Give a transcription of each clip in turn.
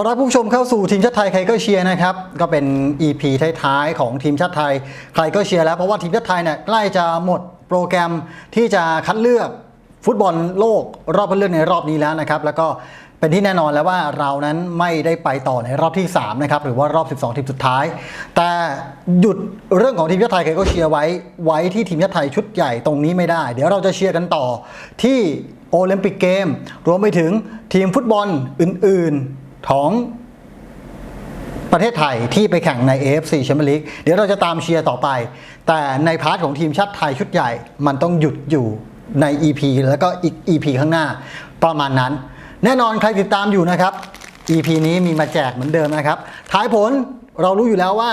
ต้อนรับผู้ชมเข้าสู่ทีมชาติไทยใครก็เชียร์นะครับ ก็เป็น EP ท้ายๆของทีมชาติไทย ใครก็เชียร์แล้วเพราะว่าทีมชาติไทยเนี่ยใกล้จะหมดโปรแกรมที่จะคัดเลือกฟุตบอลโลกรอบคัดเลือกในรอบนี้แล้วนะครับ แล้วก็เป็นที่แน่นอนแล้วว่าเรานั้นไม่ได้ไปต่อในรอบที่ 3 นะครับ หรือว่ารอบ 12 ทีมสุดท้าย แต่หยุดเรื่องของทีมชาติไทยใครก็เชียร์ไว้ไว้ที่ทีมชาติไทยชุดใหญ่ตรงนี้ไม่ได้ เดี๋ยวเราจะเชียร์กันต่อที่โอลิมปิกเกม รวมไปถึงทีมฟุตบอลอื่น ๆ ของประเทศไทยที่ไปแข่งใน AFC แชมเปี้ยนลีกเดี๋ยวเราจะตามเชียร์ต่อไป แต่ในพาร์ทของทีมชาติไทยชุดใหญ่ มันต้องหยุดอยู่ใน EP แล้วก็อีก EP ข้างหน้าประมาณนั้น แน่นอนใครติดตามอยู่นะครับ EP นี้มีมาแจกเหมือนเดิมนะครับท้ายผลเรารู้อยู่แล้วว่า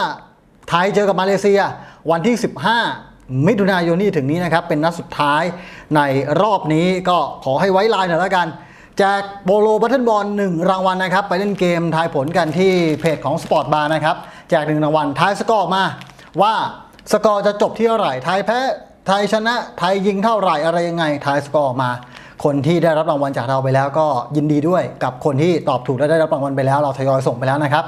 ไทยเจอกับมาเลเซียวันที่ 15 มิถุนายนนี้ถึงนี้นะครับ เป็นนัดสุดท้ายในรอบนี้ก็ขอให้ไว้ลน์หน่อยแล้วกัน แจกโบโลบัตเทิลบอลหนึ่งรางวัลนะครับ ไปเล่นเกมทายผลกันที่เพจของ Sport Bar นะครับ แจกหนึ่งรางวัลทายสกอร์มา ว่าสกอร์จะจบที่เท่าไหร่ไทยแพ้ไทยชนะไทยยิงเท่าไหร่อะไรยังไงทายสกอร์มา คนที่ได้รับรางวัลจากเราไปแล้วก็ยินดีด้วยกับคนที่ตอบถูกและได้รับรางวัลไปแล้ว เราทยอยส่งไปแล้วนะครับ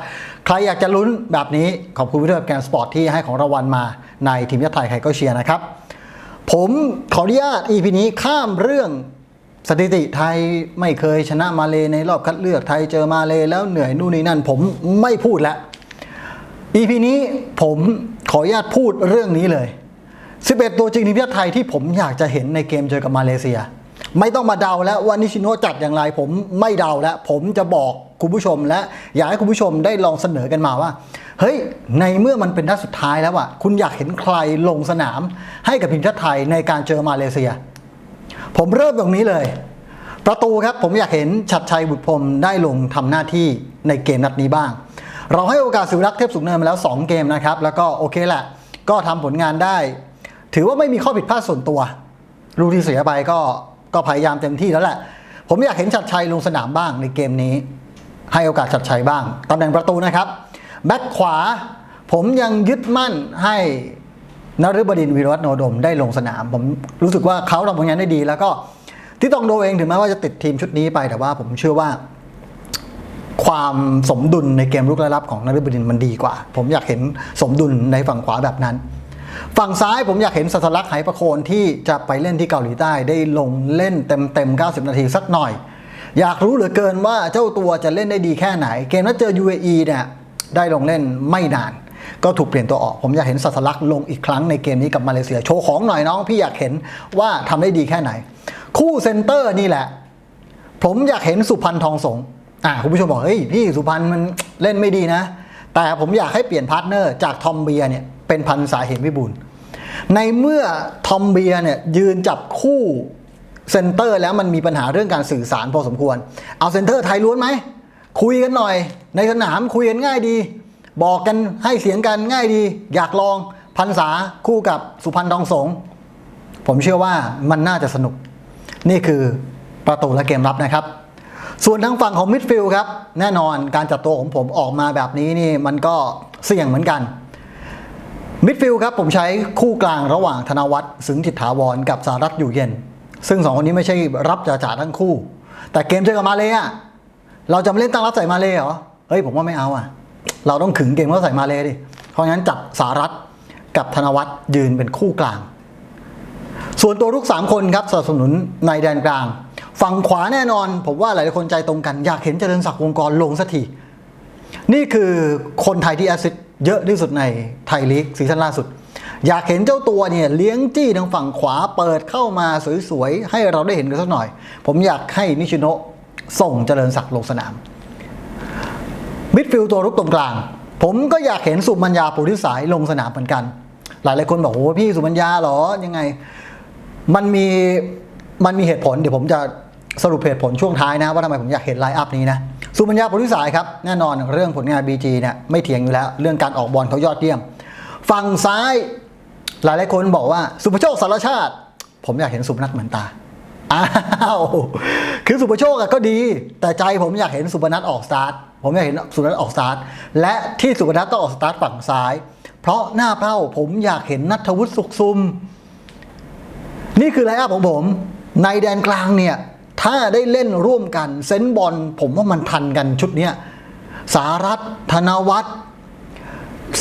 ใครอยากจะลุ้นแบบนี้ขอบคุณพี่เทพแกนสปอร์ตที่ให้ของรางวัลมาในทีมชาติไทยใครก็เชียร์นะครับผมขออนุญาต EP นี้ข้ามเรื่อง สถิติไทยไม่เคยชนะมาเลในรอบคัดเลือกไทยเจอมาเลแล้วเหนื่อยนู่นนี่นั่น ผมไม่พูดแล้ว EP นี้ผมขออนุญาตพูดเรื่องนี้เลย 11 ตัวจริงทีมชาติไทยที่ผมอยากจะเห็นในเกมเจอกับมาเลเซีย ไม่ต้องมาเดาแล้วว่านิชิโนจัดอย่างไร ผมไม่เดาแล้ว ผมจะบอกคุณผู้ชมและอยากให้คุณผู้ชมได้ลองเสนอกันมาว่า เฮ้ย ในเมื่อมันเป็นนัดสุดท้ายแล้วอะคุณอยากเห็นใครลงสนามให้กับทีมชาติไทยในการเจอมาเลเซีย ผมเริ่มตรงนี้เลย ประตูครับผมอยากเห็นชัดชัยบุตรพรมได้ลงทำหน้าที่ในเกมนัดนี้บ้าง เราให้โอกาสสิวรักษ์เทพสุขเนินมาแล้ว 2 เกมนะครับ แล้วก็โอเคแหละ ก็ทำผลงานได้ ถือว่าไม่มีข้อผิดพลาดส่วนตัวลูที่เสียไปก็ก็พยายามเต็มที่แล้วแหละ ผมอยากเห็นชัดชัยลงสนามบ้างในเกมนี้ ให้โอกาสชัดชัยบ้างตำแหน่งประตูนะครับแบ็คขวา ผมยังยึดมั่นให้ นฤบดินวีรวัฒโนดมได้ลงสนาม ผมรู้สึกว่าเขาทำผลงานได้ดี แล้วก็ที่ต้องโดเองถึงแม้ว่าจะติดทีมชุดนี้ไปแต่ว่าผมเชื่อว่า ความสมดุลในเกมรุกและรับของนฤบดินมันดีกว่า ผมอยากเห็นสมดุลในฝั่งขวาแบบนั้น ฝั่งซ้ายผมอยากเห็นสัสลักษ์ไหประโคนที่จะไปเล่นที่เกาหลีใต้ได้ลงเล่นเต็มเต็ม90 นาทีสักหน่อย อยากรู้เหลือเกินว่าเจ้าตัวจะเล่นได้ดีแค่ไหน เกมนั้นเจอ UAE เนี่ยได้ลงเล่นไม่นาน ก็ถูกเปลี่ยนตัวออก ผมอยากเห็นสัสลักลงอีกครั้งในเกมนี้กับมาเลเซีย โชว์ของหน่อยน้อง พี่อยากเห็นว่าทำได้ดีแค่ไหน คู่เซนเตอร์นี่แหละ ผมอยากเห็นสุพรรณทองสงอ่าคุณผู้ชมบอกเฮ้ยพี่สุพรรณมันเล่นไม่ดีนะ แต่ผมอยากให้เปลี่ยนพาร์ทเนอร์จากทอมเบียเนี่ยเป็นพันสาเหมวิบูลในเมื่อทอมเบียเนี่ยยืนจับคู่เซนเตอร์แล้วมันมีปัญหาเรื่องการสื่อสารพอสมควร เอาเซนเตอร์ไทยล้วนไหม คุยกันหน่อย ในสนามคุยกันง่ายดี บอกกันให้เสียงกันง่ายดี อยากลองพันษาคู่กับสุพรรณทองสง ผมเชื่อว่ามันน่าจะสนุก นี่คือประตูและเกมรับนะครับ ส่วนทางฝั่งของมิดฟิลด์ครับ แน่นอนการจัดตัวของผมออกมาแบบนี้นี่มันก็เสี่ยงเหมือนกันมิดฟิลด์ครับผมใช้คู่กลางระหว่างธนวัฒน์สึงจิตถาวรกับสารัตอยู่เย็น ซึ่งสองคนนี้ไม่ใช่รับจ่าจ่าทั้งคู่ แต่เกมเจอกับมาเลยอะเราจะมาเล่นตั้งรับใส่มาเลยเหรอเฮ้ยผมว่าไม่เอาอะ เราต้องขึงเกมก็ใส่มาเลยดิ เพราะงั้นจับสารัตกับธนวัฒน์ยืนเป็นคู่กลาง ส่วนตัวลูก 3 คนครับสนับสนุนในแดนกลาง ฝั่งขวาแน่นอน ผมว่าหลายคนใจตรงกัน อยากเห็นเจริญศักดิ์วงกรลงสักทีนี่คือคนไทยที่แอสซิสต์เยอะที่สุดในไทยลีกซีซั่นล่าสุด อยากเห็นเจ้าตัวเนี่ยเลี้ยงจี้ทางฝั่งขวาเปิดเข้ามาสวยๆ ให้เราได้เห็นกันสักหน่อย ผมอยากให้นิชิโนะส่งเจริญศักดิ์ลงสนาม มิดฟิลด์ตัวรุกตรงกลาง ผมก็อยากเห็นสุมัญญาปุริสายลงสนามเหมือนกัน หลายหลายคนบอกโอ้พี่สุมัญญาเหรอยังไง มันมีมันมีเหตุผลเดี๋ยวผมจะสรุปเหตุผลช่วงท้ายนะว่าทำไมผมอยากเห็นไลน์อัพนี้นะสุมัญญาปุริสายครับแน่นอนเรื่องผลงาน BG เนี่ยไม่เถียงอยู่แล้ว เรื่องการออกบอลเขายอดเยี่ยม ฝั่งซ้าย หลายหลายคนบอกว่าสุภโชคสารชาติ ผมอยากเห็นสุพนัทเหมือนตาอ้าวคือสุภโชคก็ดี แต่ใจผมอยากเห็นสุพนัทออกสตาร์ท ผมอยากเห็นสุนัทออกสตาร์ทและที่สุพนัทต้องออกสตาร์ทฝั่งซ้าย เพราะหน้าเป้าผมอยากเห็นนัทวุฒิสุขซุม นี่คือไลน์อัพของผม ในแดนกลางเนี่ย ถ้าได้เล่นร่วมกันเซนบอลผมว่ามันทันกันชุดเนี้ยสารัตธนวัฒน์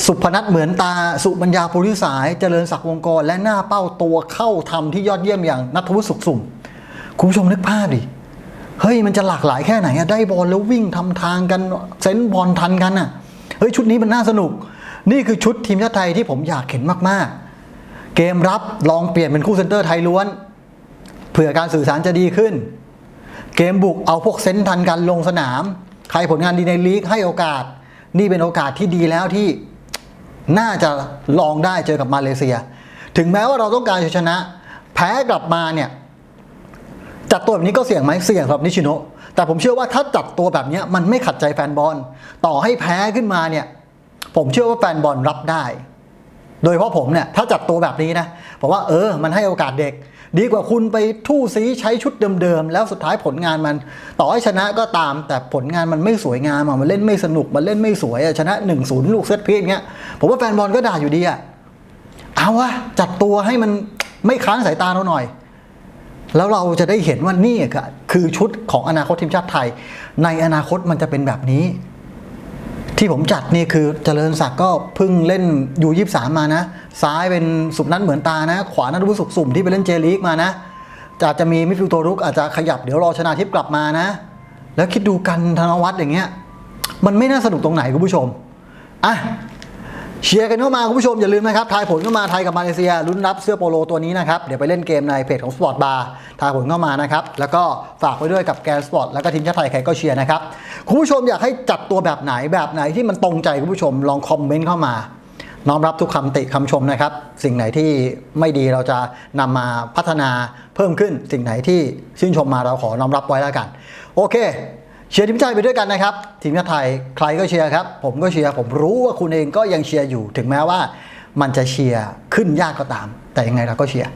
สุพนัทเหมือนตา สุบัญญาปุริสาย เจริญศักดิ์วงกร และหน้าเป้าตัวเข้าทำที่ยอดเยี่ยมอย่างนัทวุฒิสุขสุ่ม คุณผู้ชมนึกภาพดิ เฮ้ยมันจะหลากหลายแค่ไหนอะได้บอลแล้ววิ่งทำทางกันเซนบอลทันกันอะเฮ้ยชุดนี้มันน่าสนุก นี่คือชุดทีมชาติไทยที่ผมอยากเห็นมากๆ เกมรับลองเปลี่ยนเป็นคู่เซนเตอร์ไทยล้วนเผื่อการสื่อสารจะดีขึ้น เกมบุกเอาพวกเซนทันกันลงสนาม ใครผลงานดีในลีกให้โอกาส นี่เป็นโอกาสที่ดีแล้วที่น่าจะลองได้เจอกับมาเลเซีย ถึงแม้ว่าเราต้องการชนะ แพ้กลับมาเนี่ย จัดตัวแบบนี้ก็เสี่ยงไหมเสี่ยงสำหรับนิชิโนะแต่ผมเชื่อว่าถ้าจัดตัวแบบนี้มันไม่ขัดใจแฟนบอลต่อให้แพ้ขึ้นมาเนี่ย ผมเชื่อว่าแฟนบอลรับได้ โดยเฉพาะผมเนี่ยถ้าจัดตัวแบบนี้นะผมว่าเออ มันให้โอกาสเด็ก ดีกว่าคุณไปทู่ซีใช้ชุดเดิมๆแล้วสุดท้ายผลงานมัน ต่อให้ชนะก็ตาม แต่ผลงานมันไม่สวยงามมันเล่นไม่สนุกมันเล่นไม่สวยอะชนะ1นศูนย์ลูกเซตพีซเงี้ยผมว่าแฟนบอลก็ด่าอยู่ดีอะเอาวะจัดตัวให้มันไม่ค้านสายตาเราหน่อย แล้วเราจะได้เห็นว่านี่คือชุดของอนาคตทีมชาติไทย ในอนาคตมันจะเป็นแบบนี้ ที่ผมจัดนี่คือเจริญศักดิ์ก็เพิ่งเล่นยูยี่สามมานะ ซ้ายเป็นสุพนัทเหมือนตานะ ขวานัทวุฒิสุขสุ่มที่ไปเล่นเจลีกมานะอาจจะมีมิดฟิลด์ตัวรุกอาจจะขยับเดี๋ยวรอชนะทิพย์กลับมานะ แล้วคิดดูกันธนวัฒน์อย่างเงี้ย มันไม่น่าสนุกตรงไหนคุณผู้ชมอะ เชียร์กันเข้ามาคุณผู้ชมอย่าลืมนะครับทายผลเข้ามาไทยกับมาเลเซียลุ้นรับเสื้อโปโลตัวนี้นะครับ เดี๋ยวไปเล่นเกมในเพจของ Sport Bar ทายผลเข้ามานะครับ แล้วก็ฝากไว้ด้วยกับแกนสปอร์ตแล้วก็ทีมชาติไทยใครก็เชียร์นะครับ คุณผู้ชมอยากให้จัดตัวแบบไหนแบบไหนที่มันตรงใจคุณผู้ชมลองคอมเมนต์เข้ามา น้อมรับทุกคำติคำชมนะครับ สิ่งไหนที่ไม่ดีเราจะนำมาพัฒนาเพิ่มขึ้น สิ่งไหนที่ชื่นชมมาเราขอน้อมรับไว้แล้วกัน โอเค เชียร์ทีมชาติไปด้วยกันนะครับ ทีมชาติไทยใครก็เชียร์ครับ ผมก็เชียร์ผมรู้ว่าคุณเองก็ยังเชียร์อยู่ ถึงแม้ว่ามันจะเชียร์ขึ้นยากก็ตาม แต่ยังไงเราก็เชียร์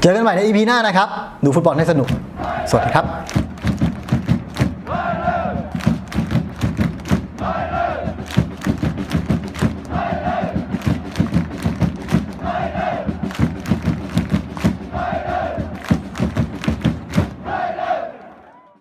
เจอกันใหม่ใน EP หน้านะครับ ดูฟุตบอลให้สนุก สวัสดีครับ